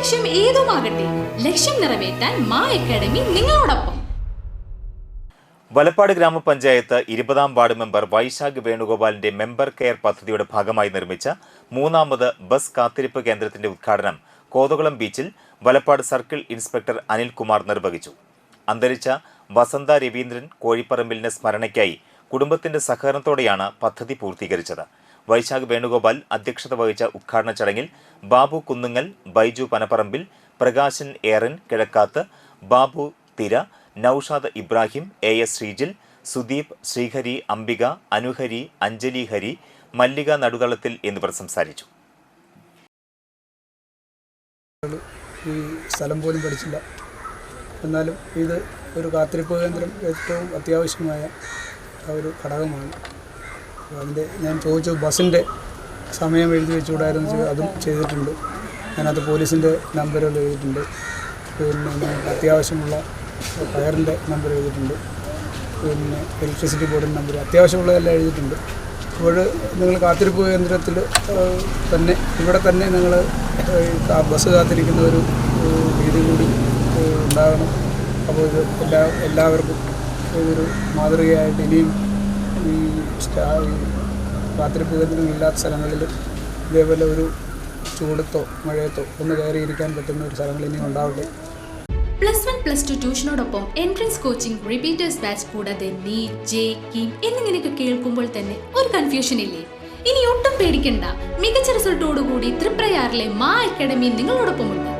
ലക്ഷ്യം ഏതുമാകട്ടെ ലക്ഷ്യം നിറവേറ്റാൻ മാ അക്കാഡമി നിങ്ങളോടൊപ്പം. വലപ്പാട് ഗ്രാമപഞ്ചായത്ത് ഇരുപതാം വാർഡ് മെമ്പർ വൈശാഖ് വേണുഗോപാലിന്റെ മെമ്പർ കെയർ പദ്ധതിയുടെ ഭാഗമായി നിർമ്മിച്ച മൂന്നാമത് ബസ് കാത്തിരിപ്പ് കേന്ദ്രത്തിന്റെ ഉദ്ഘാടനം കോതകുളം ബീച്ചിൽ വലപ്പാട് സർക്കിൾ ഇൻസ്പെക്ടർ അനിൽകുമാർ നിർവഹിച്ചു. അന്തരിച്ച വസന്ത രവീന്ദ്രൻ കോഴിപ്പറമ്പിലിന്റെ സ്മരണയ്ക്കായി കുടുംബത്തിന്റെ സഹകരണത്തോടെയാണ് പദ്ധതി പൂർത്തീകരിച്ചത്. വൈശാഖ് വേണുഗോപാൽ അധ്യക്ഷത വഹിച്ച ഉദ്ഘാടന ചടങ്ങിൽ ബാബു കുന്നുങ്ങൽ ബൈജു പനപ്പറമ്പിൽ പ്രകാശൻ ഏറൻ കിഴക്കാത്ത് ബാബു തിര നൌഷാദ് ഇബ്രാഹിം എ എസ് ശ്രീജിൽ സുദീപ് ശ്രീഹരി അംബിക അനുഹരി അഞ്ജലി ഹരി മല്ലിക നടുകളത്തിൽ എന്നിവർ സംസാരിച്ചു. ഈ സ്ഥലം പോലും പഠിച്ചില്ല. എന്നാലും ഇത് ഒരു കാത്തിരിപ്പ് കേന്ദ്രം ഏറ്റവും അത്യാവശ്യമായ ഒരു ഘടകമാണ്. അതിന്റെ ഞാൻ ചോദിച്ചു ബസ്സിന്റെ സമയം എഴുതി വെച്ചുകൂടായിരുന്നു അതും ചെയ്തിട്ടുണ്ട്. അതിനകത്ത് പോലീസിന്റെ നമ്പറുകൾ എഴുതിയിട്ടുണ്ട്. പിന്നെ അത്യാവശ്യമുള്ള ഫയറിന്റെ നമ്പർ എഴുതിയിട്ടുണ്ട്. പിന്നെ ഇലക്ട്രിസിറ്റി ബോർഡിന്റെ നമ്പർ അത്യാവശ്യമുള്ളതെല്ലാം എഴുതിയിട്ടുണ്ട്. അപ്പോൾ നിങ്ങൾ കാത്തിരിപ്പ് കേന്ദ്രത്തിൽ തന്നെ ഇവിടെ തന്നെ നിങ്ങൾ ബസ് കാത്തിരിക്കുന്ന ഒരു രീതി കൂടി ഉണ്ടാകണം. അപ്പോൾ ഇത് എല്ലാ എല്ലാവർക്കും ഇതൊരു മാതൃകയായിട്ട് ഇനിയും ഈ സ്റ്റാ ഇല്ലാത്ത സ്ഥലങ്ങളിൽ ഇതേപോലെ ഒരു ചൂടത്തോ മഴയത്തോ ഒന്ന് കയറിയിരിക്കാൻ പറ്റുന്ന ഒരു സ്ഥലങ്ങൾ ഇനിയും ഉണ്ടാവട്ടെ പ്ലസ് വൺ പ്ലസ് ടു ട്യൂഷനോടൊപ്പം എൻട്രൻസ് കോച്ചിങ് റിപ്പീറ്റേഴ്സ് ബാച്ച് കൂടാതെ നീറ്റ് ജെ കീം എന്നിങ്ങനെയൊക്കെ കേൾക്കുമ്പോൾ തന്നെ ഒരു കൺഫ്യൂഷൻ ഇല്ലേ? ഇനി ഒട്ടും പേടിക്കണ്ട. മികച്ച റിസൾട്ടോടുകൂടി തൃപ്രയാറിലെ മാ അക്കാഡമി നിങ്ങളോടൊപ്പമുണ്ട്.